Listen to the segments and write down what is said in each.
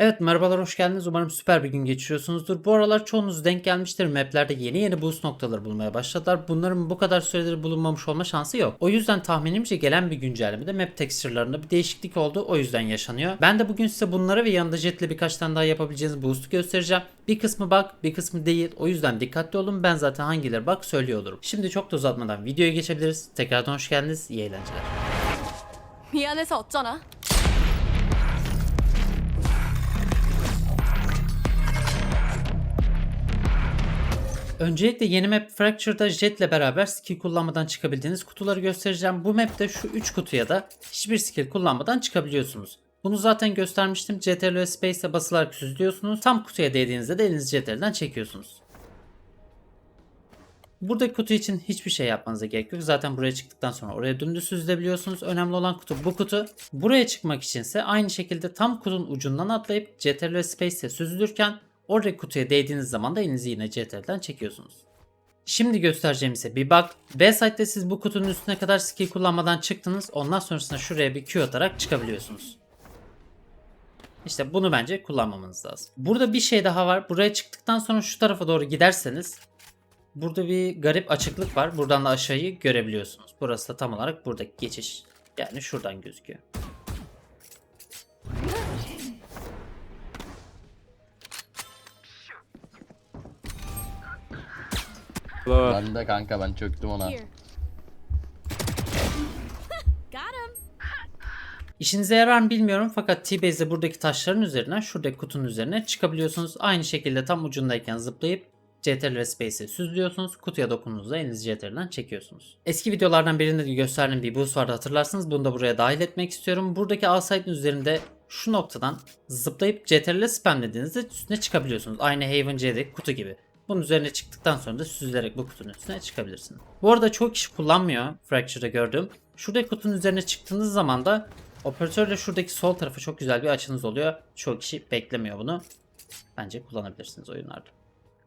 Evet merhabalar hoş geldiniz. Umarım süper bir gün geçiriyorsunuzdur. Bu aralar çoğunuz denk gelmiştir. Maplerde yeni yeni boost noktaları bulmaya başladılar. Bunların bu kadar süredir bulunmamış olma şansı yok. O yüzden tahminimce gelen bir güncellemede map texture'larında bir değişiklik oldu. O yüzden yaşanıyor. Ben de bugün size bunları ve yanında jetle birkaç tane daha yapabileceğiniz boost'u göstereceğim. Bir kısmı bug, bir kısmı değil. O yüzden dikkatli olun. Ben zaten hangileri bug söylüyor olurum. Şimdi çok da uzatmadan videoya geçebiliriz. Tekrardan hoş geldiniz. İyi eğlenceler. 미안해서 어쩌나? Öncelikle yeni map Fracture'da Jet ile beraber skill kullanmadan çıkabildiğiniz kutuları göstereceğim. Bu map'te şu 3 kutuya da hiçbir skill kullanmadan çıkabiliyorsunuz. Bunu zaten göstermiştim. CTRL ve Space ile basılarak süzülüyorsunuz. Tam kutuya değdiğinizde de elinizi CTRL'den çekiyorsunuz. Buradaki kutu için hiçbir şey yapmanıza gerek yok. Zaten buraya çıktıktan sonra oraya dümdüz süzülebiliyorsunuz. Önemli olan kutu bu kutu. Buraya çıkmak içinse aynı şekilde tam kutunun ucundan atlayıp CTRL ve Space ile süzülürken oradaki kutuya değdiğiniz zaman da elinizi yine CTRL'den çekiyorsunuz. Şimdi göstereceğim ise bir bug. B-Site'de siz bu kutunun üstüne kadar skill kullanmadan çıktınız. Ondan sonrasında şuraya bir Q atarak çıkabiliyorsunuz. İşte bunu bence kullanmamanız lazım. Burada bir şey daha var. Buraya çıktıktan sonra şu tarafa doğru giderseniz burada bir garip açıklık var. Buradan da aşağıyı görebiliyorsunuz. Burası da tam olarak buradaki geçiş. Yani şuradan gözüküyor. Ben de kanka ben çöktüm ona. Here. Got him. İşinize yarar mı bilmiyorum fakat T-Base'de buradaki taşların üzerinden şuradaki kutunun üzerine çıkabiliyorsunuz. Aynı şekilde tam ucundayken zıplayıp CTRL ve Space'i süzlüyorsunuz. Kutuya dokunduğunuzda elinizi CTRL'den çekiyorsunuz. Eski videolardan birinde de gösterdiğim bir boost vardı hatırlarsınız. Bunu da buraya dahil etmek istiyorum. Buradaki A site'in üzerinde şu noktadan zıplayıp CTRL spamlediğinizde üstüne çıkabiliyorsunuz. Aynı Haven C'deki kutu gibi. Bunun üzerine çıktıktan sonra da süzülerek bu kutunun üstüne çıkabilirsin. Bu arada çok kişi kullanmıyor Fracture'da gördüğüm. Şuradaki kutunun üzerine çıktığınız zaman da operatörle şuradaki sol tarafa çok güzel bir açınız oluyor. Çok kişi beklemiyor bunu. Bence kullanabilirsiniz oyunlarda.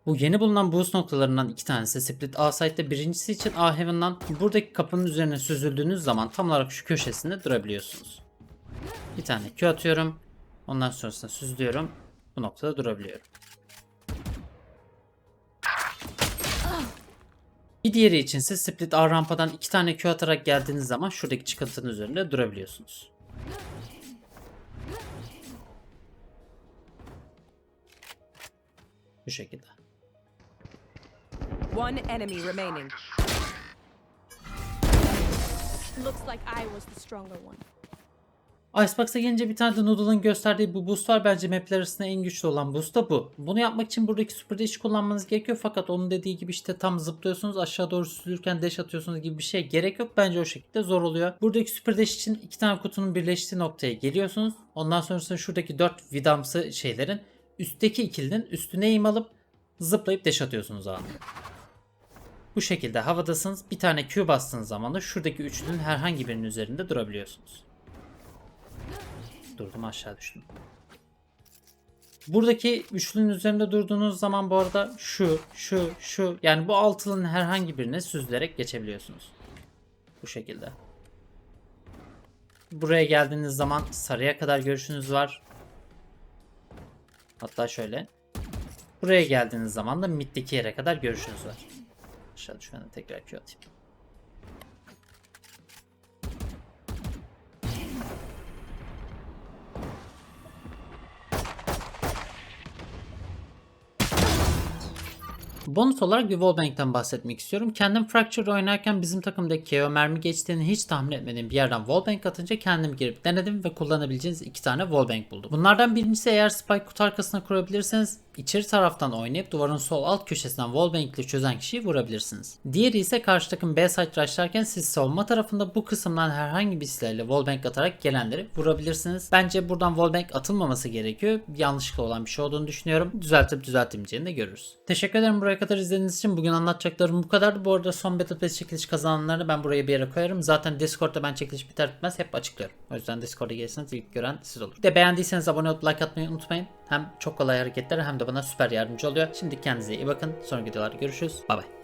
Bu yeni bulunan boost noktalarından iki tanesi Split A site'de birincisi için A Heaven'dan buradaki kapının üzerine süzüldüğünüz zaman tam olarak şu köşesinde durabiliyorsunuz. Bir tane Q atıyorum. Ondan sonrasında süzlüyorum. Bu noktada durabiliyorum. Bir diğeri içinse Split A rampadan iki tane Q atarak geldiğiniz zaman şuradaki çıkıntının üzerinde durabiliyorsunuz. Bu şekilde. One enemy remaining. Looks like I was the stronger one. Icebox'a gelince bir tane de Noodle'ın gösterdiği bu boost var. Bence mapler arasında en güçlü olan boost da bu. Bunu yapmak için buradaki super dash kullanmanız gerekiyor. Fakat onun dediği gibi işte tam zıplıyorsunuz aşağı doğru süzülürken dash atıyorsunuz gibi bir şey gerek yok. Bence o şekilde zor oluyor. Buradaki super dash için iki tane kutunun birleştiği noktaya geliyorsunuz. Ondan sonrasında şuradaki dört vidamsı şeylerin üstteki ikilinin üstüne eğim alıp zıplayıp dash atıyorsunuz anında. Bu şekilde havadasınız. Bir tane Q bastığınız zaman da şuradaki üçlünün herhangi birinin üzerinde durabiliyorsunuz. Durdum aşağı düştüm. Buradaki üçlünün üzerinde durduğunuz zaman bu arada şu, şu, şu yani bu altılının herhangi birine süzülerek geçebiliyorsunuz. Bu şekilde. Buraya geldiğiniz zaman sarıya kadar görüşünüz var. Hatta şöyle. Buraya geldiğiniz zaman da middeki yere kadar görüşünüz var. Aşağı düşmeden tekrar Q atayım. Bonus olarak bir wallbang'den bahsetmek istiyorum. Kendim Fracture oynarken bizim takımdaki KO mermi geçtiğini hiç tahmin etmediğim bir yerden wallbang atınca kendim girip denedim ve kullanabileceğiniz iki tane wallbang buldum. Bunlardan birincisi eğer spike kutu arkasına kurabilirseniz içeri taraftan oynayıp duvarın sol alt köşesinden wallbang ile çözen kişiyi vurabilirsiniz. Diğeri ise karşı takım B site rushlarken siz savunma tarafında bu kısımdan herhangi bir silahla wallbang atarak gelenleri vurabilirsiniz. Bence buradan wallbang atılmaması gerekiyor. Yanlışlıkla olan bir şey olduğunu düşünüyorum. Düzeltip düzeltemeyeceğini de görürüz. Teşekkür ederim buraya kadar izlediğiniz için. Bugün anlatacaklarım bu kadardı. Bu arada son Battle Pass çekiliş kazananlarını ben buraya bir yere koyarım. Zaten Discord'da ben çekiliş biter bitmez hep açıklıyorum. O yüzden Discord'a gelirseniz ilk gören siz olur. Bir de beğendiyseniz abone olup like atmayı unutmayın. Hem çok kolay hareketler hem de bana süper yardımcı oluyor. Şimdi kendinize iyi bakın. Sonraki videolarda görüşürüz. Bay bay.